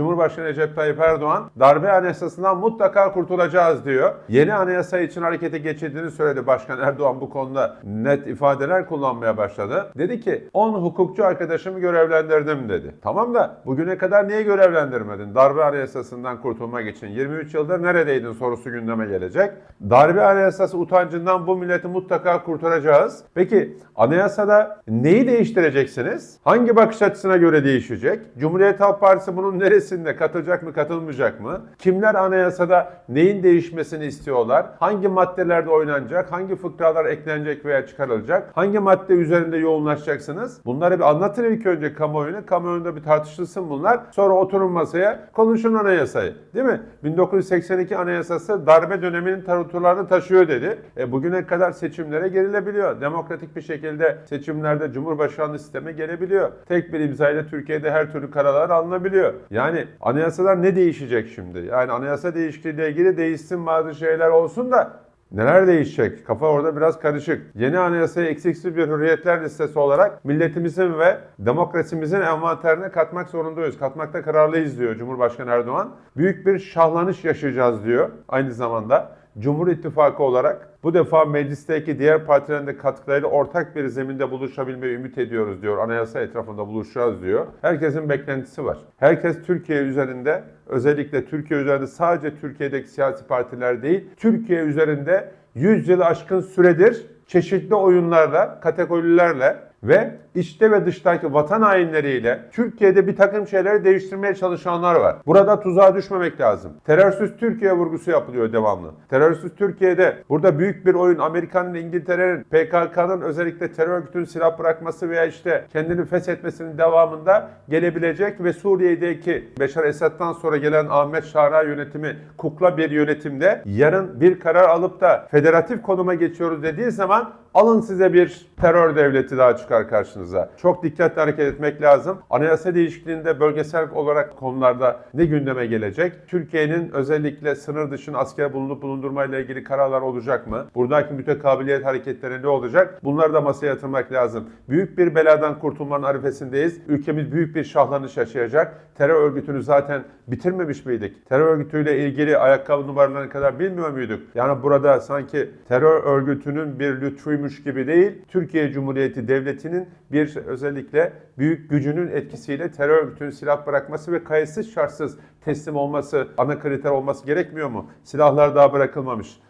Cumhurbaşkanı Recep Tayyip Erdoğan darbe anayasasından mutlaka kurtulacağız diyor. Yeni anayasa için harekete geçildiğini söyledi Başkan Erdoğan bu konuda net ifadeler kullanmaya başladı. Dedi ki 10 hukukçu arkadaşımı görevlendirdim dedi. Tamam da bugüne kadar niye görevlendirmedin? Darbe anayasasından kurtulmak için 23 yıldır neredeydin sorusu gündeme gelecek. Darbe anayasası utancından bu milleti mutlaka kurtaracağız. Peki anayasada neyi değiştireceksiniz? Hangi bakış açısına göre değişecek? Cumhuriyet Halk Partisi bunun neresinde katılacak mı katılmayacak mı? Kimler anayasada neyin değişmesini istiyorlar? Hangi maddelerde oynanacak? Hangi fıkralar eklenecek veya çıkarılacak? Hangi madde üzerinde yoğunlaşacaksınız? Bunları bir anlatın ilk önce kamuoyuna. Kamuoyunda bir tartışılsın bunlar. Sonra oturun masaya konuşun anayasayı. Değil mi? 1982 anayasası darbe döneminin taraftarlarını taşıyor dedi. E bugüne kadar seçimlere gelinebiliyor. Demokratik bir şekilde seçimlerde Cumhurbaşkanlığı sisteme gelebiliyor. Tek bir imzayla Türkiye'de her türlü kararlar alınabiliyor. Yani anayasalar ne değişecek şimdi? Yani anayasa değişikliğiyle ilgili değişsin bazı şeyler olsun da Neler değişecek? Kafa orada biraz karışık. Yeni anayasayı eksiksiz bir hürriyetler listesi olarak milletimizin ve demokrasimizin envanterine katmak zorundayız. Katmakta kararlıyız diyor Cumhurbaşkanı Erdoğan. Büyük bir şahlanış yaşayacağız diyor aynı zamanda. Cumhur İttifakı olarak bu defa meclisteki diğer partilerin de katkılarıyla ortak bir zeminde buluşabilmeyi ümit ediyoruz diyor. Anayasa etrafında buluşacağız diyor. Herkesin beklentisi var. Herkes Türkiye üzerinde özellikle Türkiye üzerinde sadece Türkiye'deki siyasi partiler değil, Türkiye üzerinde 100 yılı aşkın süredir çeşitli oyunlarla, kategorilerle ve içte ve dıştaki vatan hainleriyle Türkiye'de bir takım şeyleri değiştirmeye çalışanlar var. Burada tuzağa düşmemek lazım. Terörsüz Türkiye vurgusu yapılıyor devamlı. Terörsüz Türkiye'de burada büyük bir oyun Amerika'nın, İngiltere'nin, PKK'nın özellikle terör örgütünün silah bırakması veya işte kendini feshetmesinin devamında gelebilecek ve Suriye'deki Beşar Esad'dan sonra gelen Ahmet Şara yönetimi kukla bir yönetimde yarın bir karar alıp da federatif konuma geçiyoruz dediği zaman alın size bir terör devleti daha çıkar karşınıza. Çok dikkatli hareket etmek lazım. Anayasa değişikliğinde bölgesel olarak konularda ne gündeme gelecek? Türkiye'nin özellikle sınır dışına asker bulunup bulundurmayla ilgili kararlar olacak mı? Buradaki mütekabiliyet hareketleri ne olacak? Bunları da masaya yatırmak lazım. Büyük bir beladan kurtulmanın arifesindeyiz. Ülkemiz büyük bir şahlanış yaşayacak. Terör örgütünü zaten bitirmemiş miydik? Terör örgütüyle ilgili ayakkabı numaralarına kadar bilmiyor muyduk? Yani burada sanki terör örgütünün bir lütfuymuş gibi değil, Türkiye Cumhuriyeti Devleti'nin bir özellikle büyük gücünün etkisiyle terör örgütünün silah bırakması ve kayıtsız şartsız teslim olması ana kriter olması gerekmiyor mu? Silahlar daha bırakılmamış.